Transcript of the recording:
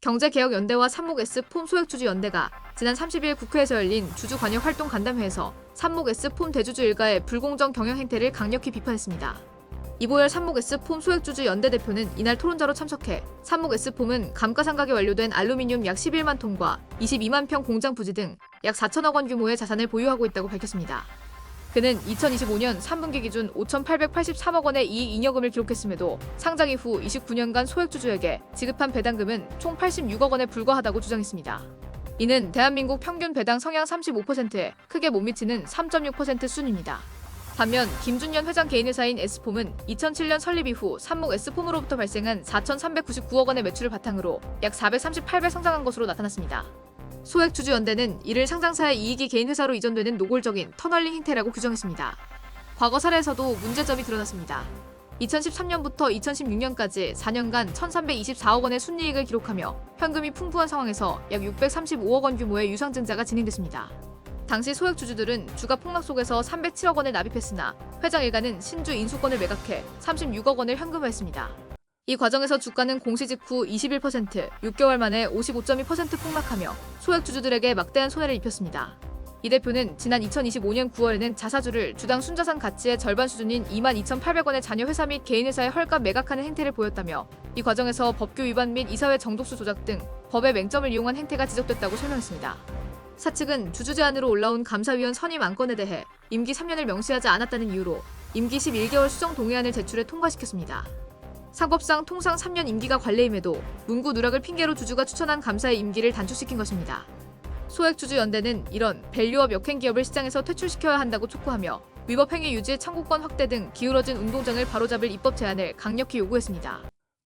경제개혁연대와 삼목S 폼 소액주주연대가 지난 30일 국회에서 열린 주주관여 활동 간담회에서 삼목S 폼 대주주 일가의 불공정 경영 행태를 강력히 비판했습니다. 이보열 삼목S 폼 소액주주 연대 대표는 이날 토론자로 참석해 삼목S 폼은 감가상각에 완료된 알루미늄 약 11만 톤과 22만 평 공장 부지 등 약 4천억 원 규모의 자산을 보유하고 있다고 밝혔습니다. 그는 2025년 3분기 기준 5,883억 원의 이익 잉여금을 기록했음에도 상장 이후 29년간 소액주주에게 지급한 배당금은 총 86억 원에 불과하다고 주장했습니다. 이는 대한민국 평균 배당 성향 35%에 크게 못 미치는 3.6% 수준입니다. 반면 김준현 회장 개인 회사인 S폼은 2007년 설립 이후 삼목 S폼으로부터 발생한 4,399억 원의 매출을 바탕으로 약 438배 성장한 것으로 나타났습니다. 소액주주연대는 이를 상장사의 이익이 개인 회사로 이전되는 노골적인 터널링 행태라고 규정했습니다. 과거 사례에서도 문제점이 드러났습니다. 2013년부터 2016년까지 4년간 1,324억 원의 순이익을 기록하며 현금이 풍부한 상황에서 약 635억 원 규모의 유상증자가 진행됐습니다. 당시 소액 주주들은 주가 폭락 속에서 307억 원을 납입했으나 회장 일가는 신주 인수권을 매각해 36억 원을 현금화했습니다. 이 과정에서 주가는 공시 직후 21%, 6개월 만에 55.2% 폭락하며 소액 주주들에게 막대한 손해를 입혔습니다. 이 대표는 지난 2025년 9월에는 자사주를 주당 순자산 가치의 절반 수준인 22,800원의 자녀 회사 및 개인 회사의 헐값 매각하는 행태를 보였다며 이 과정에서 법규 위반 및 이사회 정독수 조작 등 법의 맹점을 이용한 행태가 지적됐다고 설명했습니다. 사측은 주주 제안으로 올라온 감사위원 선임 안건에 대해 임기 3년을 명시하지 않았다는 이유로 임기 11개월 수정 동의안을 제출해 통과시켰습니다. 상법상 통상 3년 임기가 관례임에도 문구 누락을 핑계로 주주가 추천한 감사의 임기를 단축시킨 것입니다. 소액주주연대는 이런 밸류업 역행 기업을 시장에서 퇴출시켜야 한다고 촉구하며 위법 행위 유지 청구권 확대 등 기울어진 운동장을 바로잡을 입법 제안을 강력히 요구했습니다.